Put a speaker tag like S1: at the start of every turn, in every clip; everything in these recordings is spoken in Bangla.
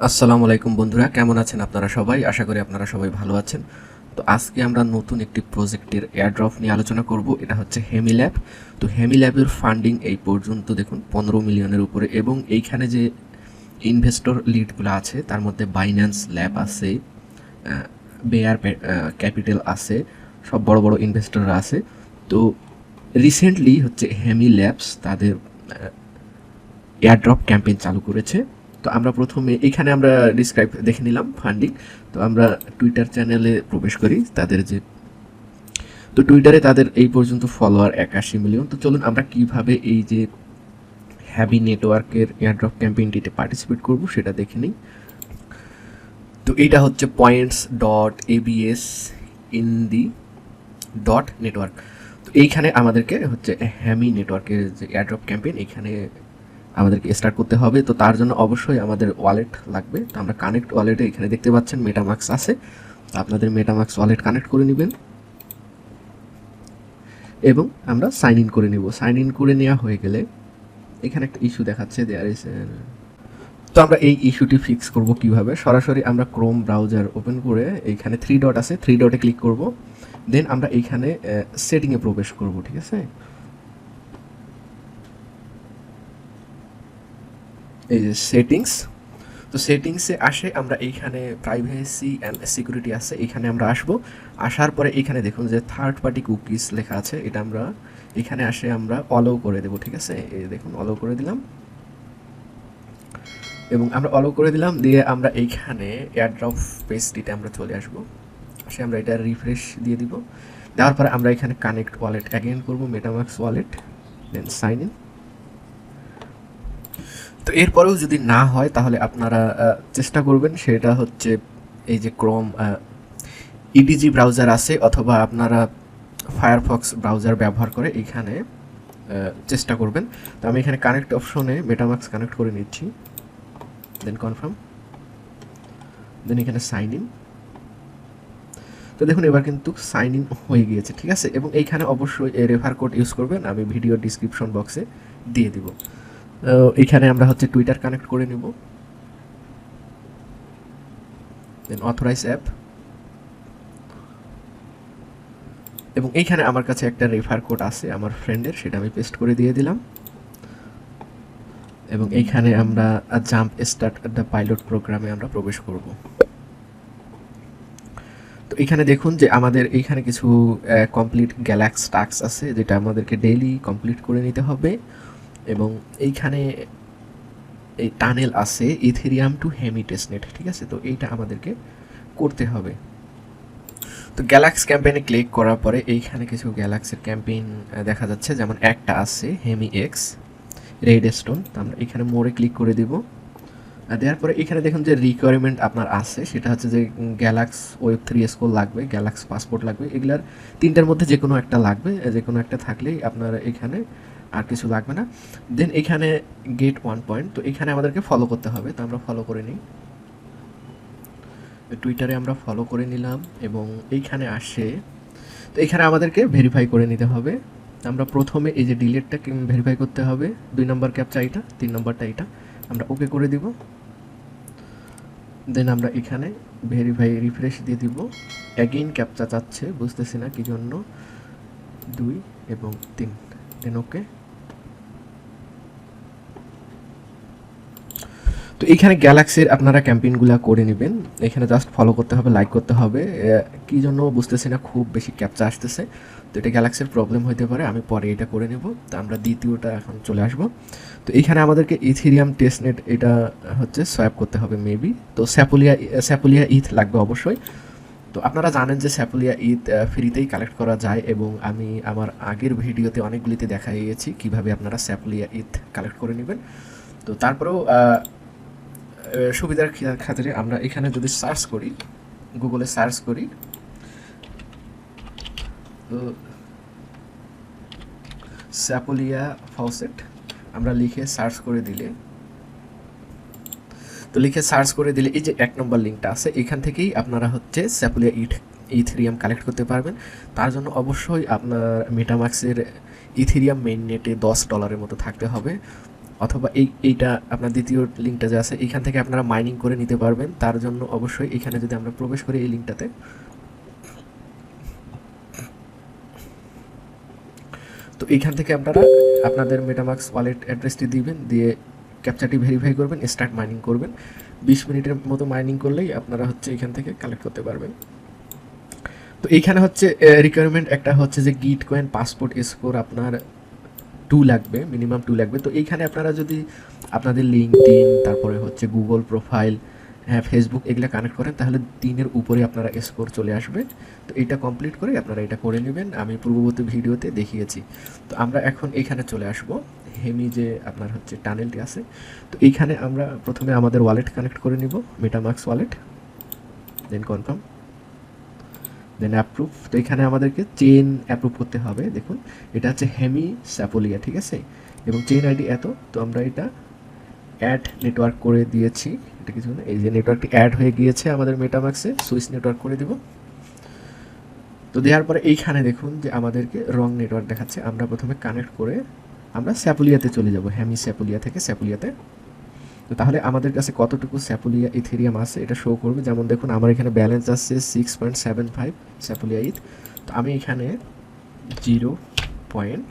S1: আসসালামু আলাইকুম বন্ধুরা, কেমন আছেন আপনারা সবাই? আশা করি আপনারা সবাই ভালো আছেন। তো আজকে আমরা নতুন একটি প্রজেক্টের এয়ারড্রপ নিয়ে আলোচনা করব, এটা হচ্ছে হেমি ল্যাব তো হেমি ল্যাবের ফান্ডিং এই পর্যন্ত দেখুন, পনেরো মিলিয়নের উপরে। এবং এইখানে যে ইনভেস্টর লিডগুলো আছে, তার মধ্যে বাইন্যান্স ল্যাব আছে বেয়ার ক্যাপিটাল আছে, সব বড় বড় ইনভেস্টররা আছে। তো রিসেন্টলি হচ্ছে হেমি ল্যাবস তাদের এয়ারড্রপ ক্যাম্পেইন চালু করেছে। তো আমরা প্রথমে এখানে আমরা ডিসক্রাইব দেখে নিলাম ফান্ডিং তো আমরা টুইটার চ্যানেলে প্রবেশ করি, তাদের যে তো টুইটারে তাদের এই পর্যন্ত ফলোয়ার একাশি মিলিয়ন তো চলুন আমরা কীভাবে এই যে হ্যাভি নেটওয়ার্কের এয়ারড্রপ ক্যাম্পেইনটিতে পার্টিসিপেট করব সেটা দেখে নিই। তো এইটা হচ্ছে points dot ABS in the dot network তো এইখানে আমাদেরকে হচ্ছে হ্যামি নেটওয়ার্কের যে এয়ারড্রপ ক্যাম্পেইন এখানে আমাদেরকে স্টার্ট করতে হবে। তো তার জন্য অবশ্যই আমাদের ওয়ালেট লাগবে। তো আমরা কানেক্ট ওয়ালেটে এখানে দেখতে পাচ্ছেন মেটামাক্স আছে। তো আপনাদের মেটামাক্স ওয়ালেট কানেক্ট করে নেবেন। এবং আমরা সাইন ইন করে নেব। সাইন ইন করে নেওয়া হয়ে গেলে এখানে একটা ইস্যু দেখাচ্ছে দেয়ার ইস তো আমরা এই ইস্যুটি ফিক্স করব কীভাবে? সরাসরি আমরা ক্রোম ব্রাউজার ওপেন করে এইখানে থ্রি ডট আছে থ্রি ডটে ক্লিক করব। দেন আমরা এইখানে সেটিংয়ে প্রবেশ করব, ঠিক আছে? এই যে সেটিংস তো সেটিংসে আসে, আমরা এইখানে প্রাইভেসি অ্যান্ড সিকিউরিটি আছে এখানে আমরা আসব। আসার পরে এখানে দেখুন যে থার্ড পার্টি কুকিজ লেখা আছে, এটা আমরা এখানে আসে আমরা অলো করে দেবো, ঠিক আছে? এই দেখুন অলো করে দিলাম। এবং আমরা অলো করে দিলাম, দিয়ে আমরা এইখানে এয়ারড্রপ পেজটিতে আমরা চলে আসব। আসে আমরা এটা রিফ্রেশ দিয়ে দিব। দেওয়ার পরে আমরা এখানে কানেক্ট ওয়ালেট অ্যাগেন করব MetaMask wallet then sign in তো এরপরেও যদি না হয় তাহলে আপনারা চেষ্টা করবেন। সেটা হচ্ছে এই যে ক্রোম ইডিজি ব্রাউজার আছে অথবা আপনারা ফায়ারফক্স ব্রাউজার ব্যবহার করে এইখানে আহ, চেষ্টা করবেন। তো আমি এখানে কানেক্ট অপশনে মেটামাক্স কানেক্ট করে নিচ্ছি। দেন কনফার্ম দেন এখানে সাইন ইন তো দেখুন এবার কিন্তু সাইন ইন হয়ে গিয়েছে ঠিক আছে? এবং এইখানে অবশ্যই রেফার কোড ইউজ করবেন। আমি ভিডিও ডিসক্রিপশন বক্সে দিয়ে দিব। এখানে আমরা হচ্ছে টুইটার কানেক্ট করে নিব। দেন অথরাইজ অ্যাপ এবং এইখানে আমার কাছে একটা রেফার কোড আছে আমার ফ্রেন্ডের সেটা আমি পেস্ট করে দিয়ে দিলাম। এবং এইখানে আমরা জাম্প স্টার্ট দ্য পাইলট প্রোগ্রামে আমরা প্রবেশ করব। তো এখানে দেখুন যে আমাদের এইখানে কিছু কমপ্লিট গ্যালাক্স টাস্ক আছে, যেটা আমাদেরকে ডেইলি কমপ্লিট করে নিতে হবে। এবং এইখানে এই টানেল আছে ইথেরিয়াম টু হেমি টেস্টনেট ঠিক আছে? তো এইটা আমাদেরকে করতে হবে। তো গ্যালাক্স ক্যাম্পেইনে ক্লিক করার পরে এইখানে কিছু গ্যালাক্সের ক্যাম্পেইন দেখা যাচ্ছে। যেমন একটা আছে হেমি এক্স রেড স্টোন তো আমরা এখানে মোড়ে ক্লিক করে দিব। দেওয়ার পরে এখানে দেখুন যে রিকোয়ারমেন্ট আপনার আছে। সেটা হচ্ছে যে গ্যালাক্স ওয়েব থ্রি স্কোর লাগবে গ্যালাক্স পাসপোর্ট লাগবে। এগুলার তিনটার মধ্যে যে কোনো একটা লাগবে। যে কোনো একটা থাকলেই আপনার এখানে আর কিছু লাগবে না। দেন এখানে গেট ওয়ান পয়েন্ট তো এখানে আমাদেরকে ফলো করতে হবে, তো আমরা ফলো করে নিই। টুইটারে আমরা ফলো করে নিলাম এবং এইখানে আসে, তো এখানে আমাদেরকে ভেরিফাই করে নিতে হবে। আমরা প্রথমে এই যে ডিলেটটা ভেরিফাই করতে হবে। দুই নম্বর ক্যাপচা এটা, তিন নম্বরটা এটা। আমরা ওকে করে দিব। দেন আমরা এখানে ভেরিফাই রিফ্রেশ দিয়ে দিব। অ্যাগেইন ক্যাপচা চাচ্ছে, বুঝতেছি না কি জন্য। দুই এবং তিন। দেন ওকে তো এইখানে গ্যালাক্সির আপনারা ক্যাম্পেইনগুলো করে নেবেন। এখানে জাস্ট ফলো করতে হবে লাইক করতে হবে। কি জন্য বুঝতেছি না, খুব বেশি ক্যাপচা আসতেছে। তো এটা গ্যালাক্সির প্রবলেম হতে পারে, আমি পরে এটা করে নেব। তো আমরা দ্বিতীয়টা এখন চলে আসব। তো এইখানে আমাদেরকে ইথিরিয়াম টেস্টনেট এটা হচ্ছে সোয়াপ করতে হবে মেবি তো স্যাপুলিয়া স্যাপুলিয়া ইথ লাগবে অবশ্যই। তো আপনারা জানেন যে স্যাপুলিয়া ঈদ ফ্রিতেই কালেক্ট করা যায় এবং আমি আমার আগের ভিডিওতে অনেকগুলিতে দেখাই গেছি কীভাবে আপনারা স্যাপুলিয়া ঈদ কালেক্ট করে নেবেন। তো তারপরেও সুবিধার খাতিরে আমরা এখানে যদি সার্চ করি, গুগলে সার্চ করি স্যাপোলিয়া ফাউসেট আমরা লিখে সার্চ করে দিলে, তো লিখে সার্চ করে দিলে এই যে এক নম্বর লিঙ্কটা আছে, এখান থেকেই আপনারা হচ্ছে স্যাপোলিয়া ইট ইথেরিয়াম কালেক্ট করতে পারবেন। তার জন্য অবশ্যই আপনার মেটামাক্সের ইথেরিয়াম মেইন নেটে দশ ডলারের মতো থাকতে হবে। অথবা এই, এইটা আপনার দ্বিতীয় লিঙ্কটা যে আছে, এইখান থেকে আপনারা মাইনিং করে নিতে পারবেন। তার জন্য অবশ্যই এখানে যদি আমরা প্রবেশ করি এই লিঙ্কটাতে। তো এইখান থেকে আপনারা আপনাদের মেটামাক্স ওয়ালেট অ্যাড্রেসটি দিবেন, দিয়ে ক্যাপচারটি ভেরিফাই করবেন স্টার্ট মাইনিং করবেন। বিশ মিনিটের মতো মাইনিং করলেই আপনারা হচ্ছে এখান থেকে কালেক্ট করতে পারবেন। তো এইখানে হচ্ছে রিকোয়ারমেন্ট একটা হচ্ছে যে গিট কয়েন পাসপোর্ট স্কোর আপনার টু লাগবে মিনিমাম টু লাগবে। তো এইখানে আপনারা যদি আপনাদের লিঙ্কডিন তারপরে হচ্ছে গুগল প্রোফাইল হ্যাঁ ফেসবুক এগুলো কানেক্ট করেন, তাহলে তিনের উপরে আপনারা স্কোর চলে আসবে। তো এটা কমপ্লিট করে আপনারা এটা করে নেবেন। আমি পূর্ববর্তী ভিডিওতে দেখিয়েছি। তো আমরা এখন এইখানে চলে আসব। হেমি যে আপনার হচ্ছে টানেলটি আছে। তো এইখানে আমরা প্রথমে আমাদের ওয়ালেট কানেক্ট করে নিব MetaMask wallet then confirm then approve তো এখানে আমাদেরকে চেন অ্যাপ্রুভ করতে হবে। দেখুন, এটা হচ্ছে হেমি স্যাপোলিয়া ঠিক আছে? এবং চেন আইডি এত, তো আমরা এটা অ্যাড নেটওয়ার্ক করে দিয়েছি। এটা কিছু এই যে নেটওয়ার্কটি অ্যাড হয়ে গিয়েছে আমাদের মেটামাক্সে সুইচ নেটওয়ার্ক করে দিব। তো দেওয়ার পরে এইখানে দেখুন যে আমাদেরকে রং নেটওয়ার্ক দেখাচ্ছে। আমরা প্রথমে কানেক্ট করে আমরা স্যাপুলিয়াতে চলে যাব হ্যামি স্যাপুলিয়া থেকে স্যাপুলিয়াতে তো তাহলে আমাদের কাছে কতটুকু স্যাপুলিয়া ইথেরিয়াম আছে এটা শো করবে? যেমন দেখুন, আমার এখানে ব্যালেন্স আছে six point seven five Sepolia ETH. তো আমি এখানে zero point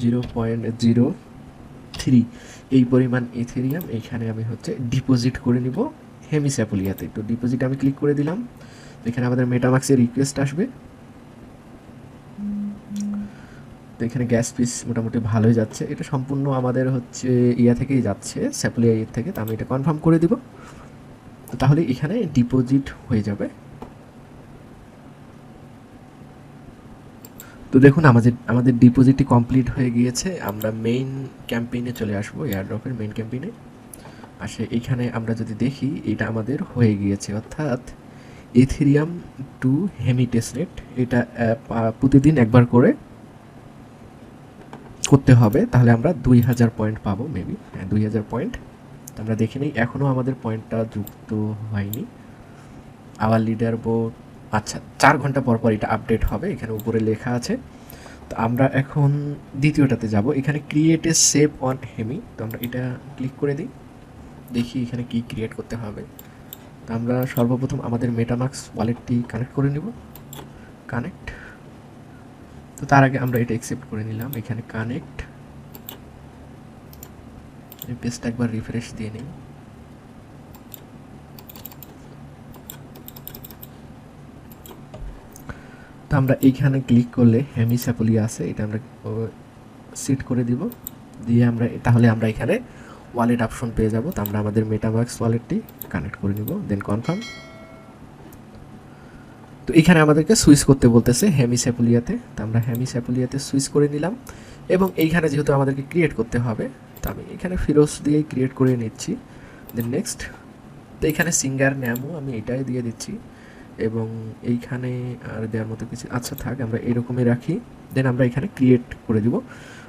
S1: zero point zero three এই পরিমাণ ইথেরিয়াম এখানে আমি হচ্ছে ডিপোজিট করে নিব হেমি স্যাপুলিয়াতে তো ডিপোজিট আমি ক্লিক করে দিলাম। এখানে আমাদের মেটামাক্সের রিকোয়েস্ট আসবে। এখানে গ্যাস পিস মোটামুটি ভালোই যাচ্ছে। এটা সম্পূর্ণ আমাদের হচ্ছে ইয়া থেকেই যাচ্ছে স্যাপুলিয়া ইয়ের থেকে। তো আমি এটা কনফার্ম করে দিব। তাহলে এখানে ডিপোজিট হয়ে যাবে। তো দেখুন, আমাদের আমাদের ডিপোজিটটি কমপ্লিট হয়ে গিয়েছে। আমরা মেইন ক্যাম্পেইনে চলে আসব এয়ারড্রপের মেইন ক্যাম্পেইনে আসে এখানে আমরা যদি দেখি, এটা আমাদের হয়ে গিয়েছে। অর্থাৎ এথেরিয়াম টু হেমিটেসনেট এটা প্রতিদিন একবার করে করতে হবে, তাহলে আমরা দুই হাজার পয়েন্ট পাবো মেবি হ্যাঁ দুই হাজার পয়েন্ট তো আমরা দেখে নিই, এখনও আমাদের পয়েন্টটা যুক্ত হয়নি। আওয়ার লিডার বোর্ড আচ্ছা চার ঘণ্টা পর পর এটা আপডেট হবে, এখানে উপরে লেখা আছে। তো আমরা এখন দ্বিতীয়টাতে যাব, এখানে create a save on Hemi তো আমরা এটা ক্লিক করে দিই, দেখি এখানে কি ক্রিয়েট করতে হবে। তো আমরা সর্বপ্রথম আমাদের মেটামাক্স ওয়ালেটটি কানেক্ট করে নিব। কানেক্ট তো তার আগে আমরা এটা অ্যাকসেপ্ট করে নিলাম, এখানে কানেক্ট পেজটা একবার রিফ্রেশ দিয়ে নিই। তো আমরা এইখানে ক্লিক করলে হ্যামি স্যাপলি আছে, এটা আমরা সিট করে দিব। দিয়ে আমরা, তাহলে আমরা এখানে ওয়ালেট অপশন পেয়ে যাব, তো আমরা আমাদের মেটামাক্স ওয়ালেটটি কানেক্ট করে নিব দেন কনফার্ম তো এখানে আমাদেরকে সুইচ করতে বলতেছে হ্যামি স্যাপুলিয়াতে তো আমরা হ্যামি স্যাপুলিয়াতে সুইচ করে নিলাম। এবং এইখানে যেহেতু আমাদেরকে ক্রিয়েট করতে হবে, তো আমি এখানে ফিরোজ দিয়েই ক্রিয়েট করে নিচ্ছি। দেন নেক্সট তো এখানে সিঙ্গার ন্যামও আমি এটাই দিয়ে দিচ্ছি। এবং এইখানে আর দেওয়ার মতো কিছু আচ্ছা থাক, আমরা এরকমই রাখি। দেন আমরা এখানে ক্রিয়েট করে দিব।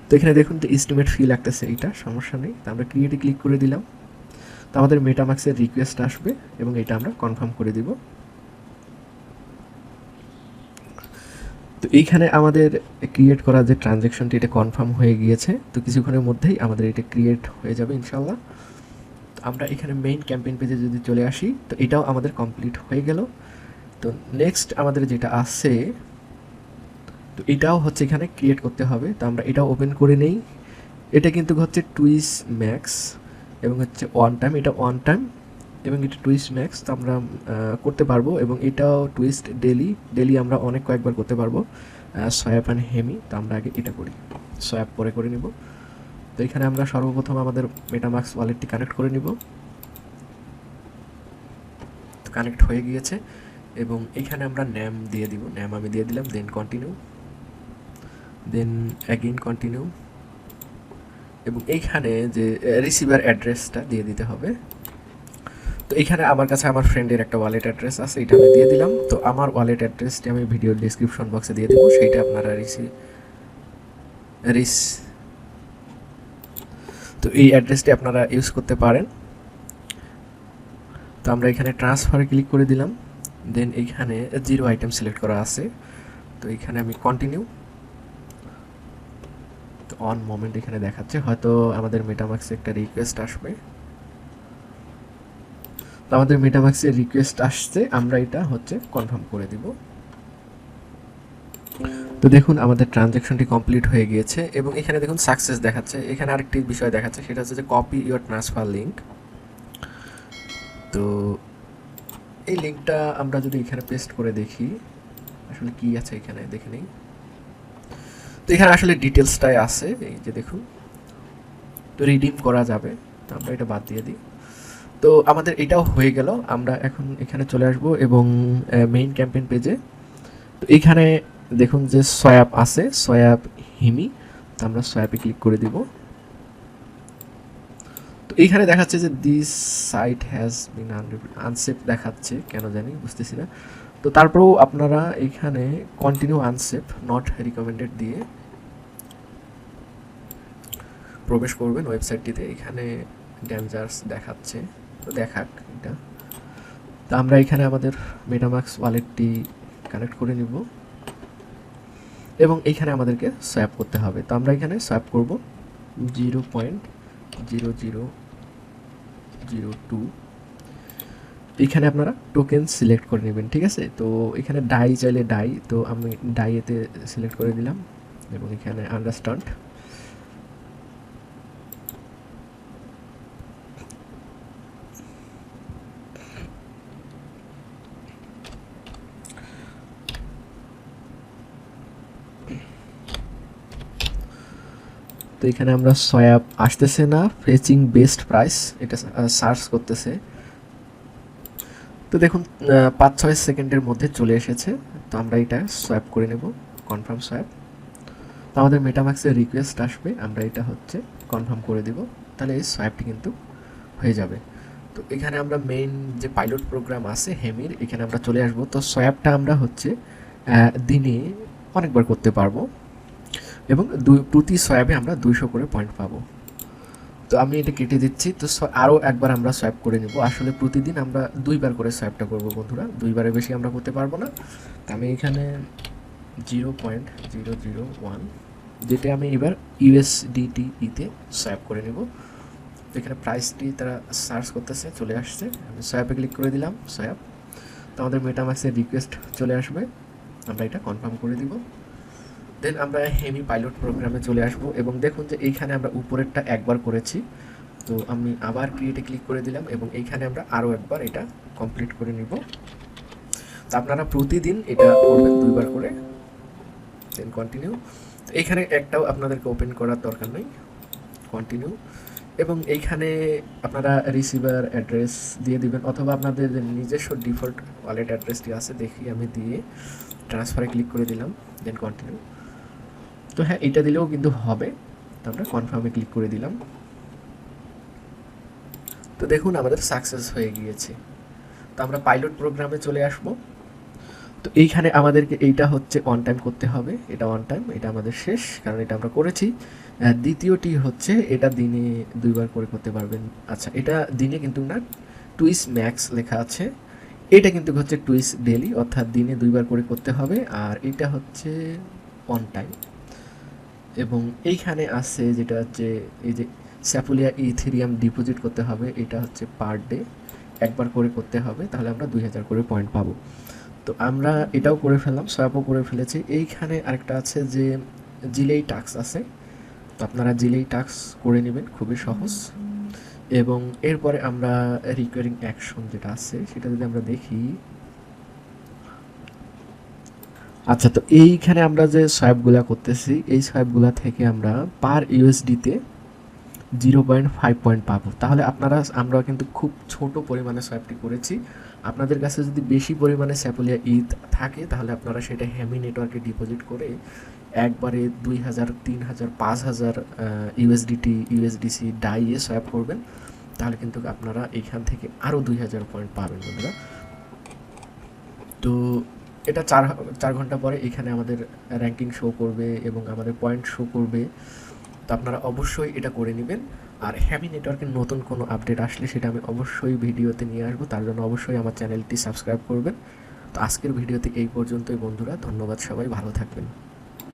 S1: তো এখানে দেখুন তো এস্টিমেট ফি লাগতেছে এইটা, সমস্যা নেই। তো আমরা ক্রিয়েটে ক্লিক করে দিলাম। তো আমাদের মেটামাক্সের রিকোয়েস্ট আসবে এবং এটা আমরা কনফার্ম করে দিব। তো এইখানে আমাদের ক্রিয়েট করা যে ট্রানজ্যাকশনটি এটা কনফার্ম হয়ে গিয়েছে, তো কিছুক্ষণের মধ্যেই আমাদের এটা ক্রিয়েট হয়ে যাবে ইনশাল্লাহ আমরা এখানে মেইন ক্যাম্পেইন পেজে যদি চলে আসি, তো এটাও আমাদের কমপ্লিট হয়ে গেল। তো নেক্সট আমাদের যেটা আছে, তো এটাও হচ্ছে এখানে ক্রিয়েট করতে হবে। তো আমরা এটাও ওপেন করে নেই। এটা কিন্তু হচ্ছে টুইস ম্যাক্স এবং হচ্ছে ওয়ান টাইম এটা ওয়ান টাইম এবং এটা টুইস্ট ম্যাক্স তো আমরা করতে পারব এবং এটাও টুইস্ট ডেলি ডেলি আমরা অনেক কয়েকবার করতে পারব সয়াপ অ্যান্ড হেমি তো আমরা আগে এটা করি। সয়াপ পরে করে নিব। তো এখানে আমরা সর্বপ্রথম আমাদের মেটামাক্স ওয়ালেটটি কানেক্ট করে নিব। কানেক্ট হয়ে গিয়েছে এবং এইখানে আমরা ন্যাম দিয়ে দিব। ন্যাম আমি দিয়ে দিলাম then continue then again continue এবং এইখানে যে রিসিভার অ্যাড্রেসটা দিয়ে দিতে হবে। তো এখানে আমার কাছে আমার ফ্রেন্ডের একটা ওয়ালেট অ্যাড্রেস আছে, এটা আমি দিয়ে দিলাম। তো আমার ওয়ালেট অ্যাড্রেসটি আমি ভিডিওর ডিসক্রিপশন বক্সে দিয়ে দেবো, সেইটা আপনারা রিসি রিস তো এই অ্যাড্রেসটি আপনারা ইউজ করতে পারেন। তো আমরা এখানে ট্রান্সফার ক্লিক করে দিলাম দেন এইখানে জিরো আইটেম সিলেক্ট করা আছে। তো এখানে আমি কন্টিনিউ তো অন মোমেন্ট এখানে দেখাচ্ছে, হয়তো আমাদের মেটামাক্সে একটা রিকোয়েস্ট আসবে। আমাদের মেটামাক্সে রিকোয়েস্ট আসছে, আমরা এটা হচ্ছে কনফার্ম করে দিব। তো দেখুন, আমাদের ট্রানজ্যাকশনটি কমপ্লিট হয়ে গিয়েছে এবং এখানে দেখুন সাকসেস দেখাচ্ছে। এখানে আরেকটি বিষয় দেখাচ্ছে, সেটা হচ্ছে যে কপি ইউর ট্রান্সফার লিঙ্ক তো এই লিঙ্কটা আমরা যদি এখানে পেস্ট করে দেখি, আসলে কি আছে এখানে? দেখে নেই। তো এখানে আসলে ডিটেলসটাই আছে, এই যে দেখুন। তো রিডিম করা যাবে, তো আমরা এটা বাদ দিয়ে দিই। তো আমাদের এটাও হয়ে গেল। আমরা এখন এখানে চলে আসব এবং মেইন ক্যাম্পেইন পেজে তো এখানে দেখুন যে সয়াপ আছে সয়াপ হিমি। তো আমরা সয়াপে ক্লিক করে দিব। তো এইখানে দেখাচ্ছে যে this site has been unsafe দেখাচ্ছে, কেন জানি, বুঝতেছি না। তো তারপরেও আপনারা এখানে কন্টিনিউ আনসেফ নট রিকমেন্ডেড দিয়ে প্রবেশ করবেন ওয়েবসাইটটিতে এখানে ডেঞ্জার্স দেখাচ্ছে। দেখাক এটা। তো আমরা এখানে আমাদের মেটামাক্স ওয়ালেটটি কানেক্ট করে নিব। এবং এইখানে আমাদেরকে সোয়াপ করতে হবে। তো আমরা এখানে সোয়াপ করব zero point zero zero zero two এখানে আপনারা টোকেন সিলেক্ট করে নেবেন, ঠিক আছে? তো এখানে ডাই চাইলে ডাই তো আমি ডাইয়েতে সিলেক্ট করে দিলাম। এবং এখানে আন্ডারস্ট্যান্ড এখানে আমরা সয়াব আসতেছে না ফেচিং বেস্ট প্রাইস এটা সার্চ করতেছে। তো দেখুন পাঁচ ছয় সেকেন্ডের মধ্যে চলে এসেছে। তো আমরা এটা সোয়াপ করে নেব কনফার্ম সোয়াপ তো আমাদের মেটামাক্সের রিকোয়েস্ট আসবে, আমরা এটা হচ্ছে কনফার্ম করে দেব। তাহলে এই সোয়াপটি কিন্তু হয়ে যাবে। তো এখানে আমরা মেইন যে পাইলট প্রোগ্রাম আছে হেমির এখানে আমরা চলে আসব। তো সোয়াপটা আমরা হচ্ছে দিনে অনেকবার করতে পারব। এবং দুই প্রতি সোয়াবে আমরা দুইশো করে পয়েন্ট পাবো। তো আমি এটা কেটে দিচ্ছি। তো আরও একবার আমরা সোয়াপ করে নেব। আসলে প্রতিদিন আমরা দুইবার করে সোয়াপটা করব বন্ধুরা। দুইবারের বেশি আমরা করতে পারব না। তো আমি এখানে zero point zero zero one যেটা আমি এবার ইউএসডিটি ইতে সোয়াপ করে নেব। এখানে প্রাইসটি তারা সার্চ করতেছে, চলে আসছে। আমি সোয়াপে ক্লিক করে দিলাম সোয়াপ তো আমাদের মেটামাক্সের রিকোয়েস্ট চলে আসবে। আমরা এটা কনফার্ম করে দিব। দেন আমরা হেমি পাইলট প্রোগ্রামে চলে আসব এবং দেখুন যে এইখানে আমরা উপরেরটা একবার করেছি। তো আমি আবার ক্রিয়েটে ক্লিক করে দিলাম এবং এইখানে আমরা আরও একবার এটা কমপ্লিট করে নিব। তো আপনারা প্রতিদিন এটা করবেন দুইবার করে। দেন কন্টিনিউ তো এইখানে একটাও আপনাদেরকে ওপেন করার দরকার নেই। কন্টিনিউ এবং এইখানে আপনারা রিসিভার অ্যাড্রেস দিয়ে দিবেন অথবা আপনাদের নিজস্ব ডিফল্ট ওয়ালেট অ্যাড্রেসটি আছে দেখি আমি দিয়ে ট্রান্সফারে ক্লিক করে দিলাম। দেন কন্টিনিউ তো হ্যাঁ এটা দিলেও কিন্তু হবে। তো আমরা কনফার্মে ক্লিক করে দিলাম। তো দেখুন, আমাদের সাকসেস হয়ে গিয়েছে। তো আমরা পাইলট প্রোগ্রামে চলে আসব। তো এইখানে আমাদেরকে এইটা হচ্ছে অন টাইম করতে হবে। এটা অন টাইম এটা আমাদের শেষ, কারণ এটা আমরা করেছি। দ্বিতীয়টি হচ্ছে, এটা দিনে দুইবার করে করতে পারবেন। আচ্ছা এটা দিনে কিন্তু না টুইস ম্যাক্স লেখা আছে। এটা কিন্তু হচ্ছে টুইস ডেলি অর্থাৎ দিনে দুইবার করে করতে হবে। আর এটা হচ্ছে অন টাইম এবং এইখানে আছে যেটা হচ্ছে এই যে স্যাপুলিয়া ইথেরিয়াম ডিপোজিট করতে হবে, এটা হচ্ছে পার ডে একবার করে করতে হবে, তাহলে আমরা দুই হাজার করে পয়েন্ট পাবো। তো আমরা এটাও করে ফেললাম সোয়াপও করে ফেলেছি। এইখানে আরেকটা আছে যে জিলেই টাক্স আছে, তো আপনারা জিলেই টাক্স করে নেবেন, খুবই সহজ। এবং এরপরে আমরা রিকোয়ারিং অ্যাকশন যেটা আছে, সেটা যদি আমরা দেখি আচ্ছা তো এইখানে আমরা যে সোয়াপগুলা করতেছি, এই সোয়াপগুলা থেকে আমরা পার ইউএসডিতে জিরো পয়েন্ট ফাইভ পয়েন্ট পাবো। তাহলে আপনারা আমরা কিন্তু খুব ছোট পরিমাণে সোয়াপটি করেছি। আপনাদের কাছে যদি বেশি পরিমাণে স্যাপোলিয়া ঈদ থাকে, তাহলে আপনারা সেটা হ্যামি নেটওয়ার্কে ডিপোজিট করে একবারে দুই হাজার, তিন হাজার, পাঁচ হাজার ইউএসডিটি ইউএসডিসি ডাইয়ে সোয়াপ করবেন। তাহলে কিন্তু আপনারা এখান থেকে আরও দুই হাজার পয়েন্ট পাবেন বন্ধুরা। তো এটা চার চার ঘণ্টা পরে এখানে আমাদের র্যাঙ্কিং শো করবে এবং আমাদের পয়েন্ট শো করবে। তো আপনারা অবশ্যই এটা করে নেবেন। আর হ্যাভি নেটওয়ার্কের নতুন কোনো আপডেট আসলে সেটা আমি অবশ্যই ভিডিওতে নিয়ে আসব। তার জন্য অবশ্যই আমার চ্যানেলটি সাবস্ক্রাইব করবেন। তো আজকের ভিডিওতে এই পর্যন্তই বন্ধুরা। ধন্যবাদ সবাই। ভালো থাকবেন।